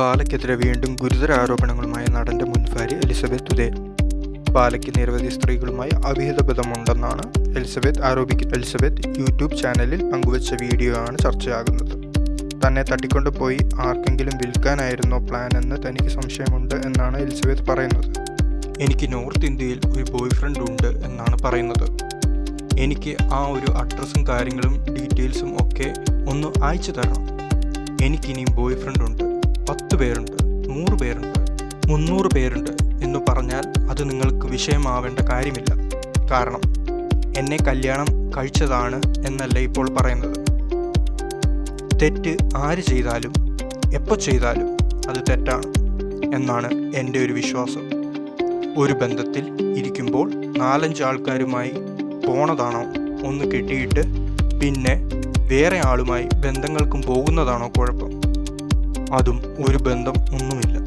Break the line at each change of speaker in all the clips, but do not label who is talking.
ബാലയ്ക്കെതിരെ വീണ്ടും ഗുരുതര ആരോപണങ്ങളുമായി നടന്റെ മുൻഭാര്യ എലിസബത്ത് ഉദയൻ ബാലയ്ക്ക് നിരവധി സ്ത്രീകളുമായി അവിഹിത ബന്ധമുണ്ടെന്നാണ് എലിസബത്ത് ആരോപിക്കുന്നത് എലിസബത്ത് യൂട്യൂബ് ചാനലിൽ പങ്കുവച്ച വീഡിയോ ആണ് ചർച്ചയാകുന്നത്. തന്നെ തട്ടിക്കൊണ്ടുപോയി ആർക്കെങ്കിലും വിൽക്കാനായിരുന്നോ പ്ലാൻ എന്ന് തനിക്ക് സംശയമുണ്ട് എന്നാണ് എലിസബത്ത് പറയുന്നത്. എനിക്ക് നോർത്ത് ഇന്ത്യയിൽ ഒരു ബോയ് ഫ്രണ്ട് ഉണ്ട് എന്നാണ് പറയുന്നത്. എനിക്ക് ആ ഒരു അഡ്രസ്സും കാര്യങ്ങളും ഡീറ്റെയിൽസും ഒക്കെ ഒന്ന് അയച്ചു തരണം. എനിക്കിനിയും ബോയ് ഫ്രണ്ട് ഉണ്ട്. പത്ത് പേരുണ്ട് നൂറ് പേരുണ്ട് മുന്നൂറ് പേരുണ്ട് എന്ന് പറഞ്ഞാൽ അത് നിങ്ങൾക്ക് വിഷയമാവേണ്ട കാര്യമില്ല. കാരണം എന്നെ കല്യാണം കഴിച്ചതാണ് എന്നല്ല ഇപ്പോൾ പറയുന്നത്. തെറ്റ് ആര് ചെയ്താലും എപ്പോൾ ചെയ്താലും അത് തെറ്റാണ് എന്നാണ് എന്റെ ഒരു വിശ്വാസം. ഒരു ബന്ധത്തിൽ ഇരിക്കുമ്പോൾ നാലഞ്ച് ആൾക്കാരുമായി പോണതാണോ ഒന്ന് കിട്ടിയിട്ട് പിന്നെ വേറെ ആളുമായി ബന്ധങ്ങൾക്കും പോകുന്നതാണോ കുഴപ്പം? അതും ഒരു ബന്ധം ഒന്നുമില്ല.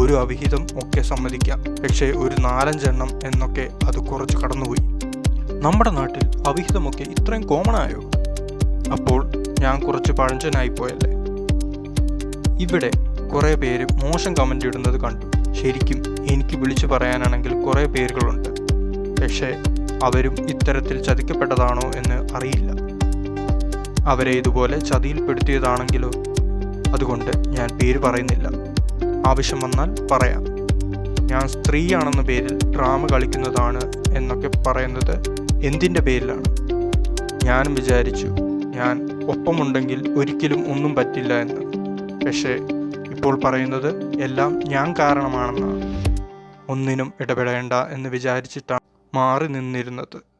ഒരു അവിഹിതം ഒക്കെ സമ്മതിക്കാം. പക്ഷേ ഒരു നാലഞ്ചെണ്ണം എന്നൊക്കെ അത് കുറച്ച് കടന്നുപോയി. നമ്മുടെ നാട്ടിൽ അവിഹിതമൊക്കെ ഇത്രയും കോമൺ ആയോ? അപ്പോൾ ഞാൻ കുറച്ച് പഴഞ്ചനായി പോയല്ലേ? ഇവിടെ കുറേ പേര് മോശം കമന്റ് ഇടുന്നത് കണ്ടു. ശരിക്കും എനിക്ക് വിളിച്ചു പറയാനാണെങ്കിൽ കുറേ പേരുകളുണ്ട്. പക്ഷേ അവരും ഇത്തരത്തിൽ ചതിക്കപ്പെട്ടതാണോ എന്ന് അറിയില്ല. അവരെ ഇതുപോലെ ചതിയിൽപ്പെടുത്തിയതാണെങ്കിലോ? അതുകൊണ്ട് ഞാൻ പേര് പറയുന്നില്ല. ആവശ്യം വന്നാൽ പറയാം. ഞാൻ സ്ത്രീയാണെന്ന പേരിൽ ഡ്രാമ കളിക്കുന്നതാണ് എന്നൊക്കെ പറയുന്നത് എന്തിന്റെ പേരിലാണ്? ഞാനും വിചാരിച്ചു ഞാൻ ഒപ്പമുണ്ടെങ്കിൽ ഒരിക്കലും ഒന്നും പറ്റില്ല എന്ന്. പക്ഷേ ഇപ്പോൾ പറയുന്നത് എല്ലാം ഞാൻ കാരണമാണെന്നാണ്. ഒന്നിനും ഇടപെടേണ്ട എന്ന് വിചാരിച്ചിട്ടാണ് മാറി നിന്നിരുന്നത്.